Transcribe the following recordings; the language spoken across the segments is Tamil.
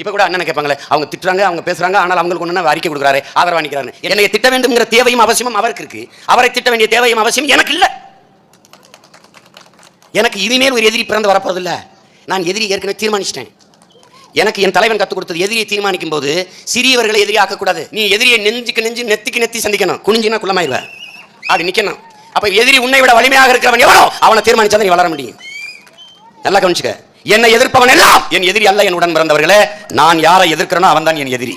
இப்ப கூட அண்ணன் கேட்பாங்களே அவங்க திட்டுறாங்க அவங்க பேசுறாங்க ஆனால் அவங்களுக்கு ஒண்ணு அறிக்கை கொடுக்குறாரு ஆதரவு அளிக்கிறாரு என்னை திட்ட வேண்டும்ங்கிற தேவையும் அவசியமும் அவருக்கு இருக்கு. அவரை திட்ட வேண்டிய தேவையும் அவசியம் எனக்கு இல்ல. எனக்கு இனிமேல் ஒரு எதிரி பிறந்து வரப்போறதில்ல நான் எதிரி ஏற்கனவே தீர்மானிச்சிட்டேன். எனக்கு என் தலைவன் கற்றுக் கொடுத்தது எதிரியை தீர்மானிக்கும் போது சிறியவர்களை எதிரியாக்க கூடாது. நீ எதிரியை நெஞ்சுக்கு நெஞ்சு நெத்திக்கு நெத்தி சந்திக்கணும். குனிஞ்சினா குள்ளமாயிருவ. அப்படி நிக்கணும். அப்ப எதிரி உன்னை விட வலிமையாக இருக்கிறவன் எவனோ? அவனை தீர்மானிச்சா நீ வளர முடியும். நல்லா கவனிச்சுக்க. என்னை எதிர்ப்பவன் எல்லாம் என் எதிரி அல்ல என் உடன் பிறந்தவர்களே. நான் யாரை எதிர்க்கிறேனோ அவன் தான் என் எதிரி.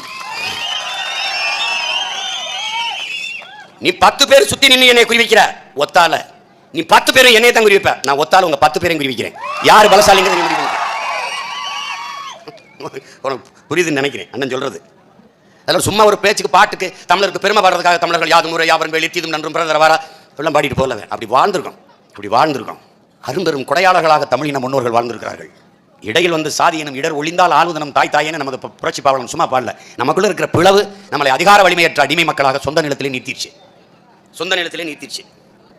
நீ பத்து பேர் சுத்தி நின்று என்னை குறிவிக்கிற? ஒத்தால. நீ பத்து பேரும் என்னைய தான் குறிவிப்ப. நான் ஒத்தால உங்க பத்து பேரையும் குறிவிக்கிறேன். யார் பலசாலிங்கிறது நீ உனக்கு புரியுதுன்னு நினைக்கிறேன். அண்ணன் சொல்றது. அதெல்லாம் சும்மா ஒரு பேச்சுக்கு பாட்டுக்கு தமிழருக்கு பெருமை பாடுறதுக்காக தமிழர்கள் யாது முறை யாவரும் வெளி தீதும் நன்றும் பிறந்தர வாரா. எல்லாம் பாடிட்டு போகல அப்படி வாழ்ந்திருக்கோம் அப்படி வாழ்ந்திருக்கோம் அரும்பெரும் கொடையாளர்களாக தமிழின முன்னோர்கள் வாழ்ந்திருக்கிறார்கள். இடையில் வந்து சாதி எனும் இடர் ஒளிந்தால் ஆளுதனம் தாய் தாயேன்னு நமது புரட்சி பாவலம் சும்மா பாடல. நமக்குள்ள இருக்கிற பிளவு நம்மளை அதிகார வலிமையற்ற அடிமை மக்களாக சொந்த நிலத்திலே நீத்திருச்சு சொந்த நிலத்திலே நீத்திருச்சு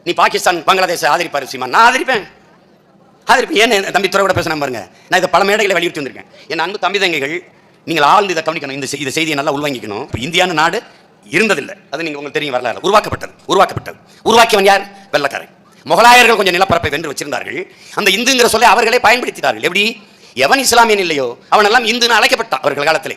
நீ பாகிஸ்தான் பங்களாதேஷ் ஆதரிப்பாரு சீமா. நான் ஆதரிப்பேன். ஆதரிப்பேன். ஏன் தம்பி துறை பேசினா பாருங்க. நான் இதை பல மேடைகளை வலியுறுத்தி வந்திருக்கேன். என் அன்பு தம்பி தங்கைகள் நீங்கள் ஆழ்ந்து இதை கவனிக்கணும். இந்த இந்த செய்தியை நல்லா உள்வாங்கிக்கணும். இப்போ இந்தியான நாடு இருந்ததில்லை. அது நீங்கள் உங்களுக்கு தெரியும் வரலாறு. உருவாக்கப்பட்டது. உருவாக்கப்பட்டது. உருவாக்கியவன் யார்? வெள்ளக்காரன். முகலாயர்கள் கொஞ்சம் நிலப்பரப்பை வென்று வச்சிருந்தார்கள். அந்த இந்துங்கிற சொல்லை அவர்களே பயன்படுத்தினார்கள். எப்படி? எவன் இஸ்லாமியன் இல்லையோ அவனெல்லாம் இந்துன்னு அழைக்கப்பட்டான் அவர்கள் காலத்திலே.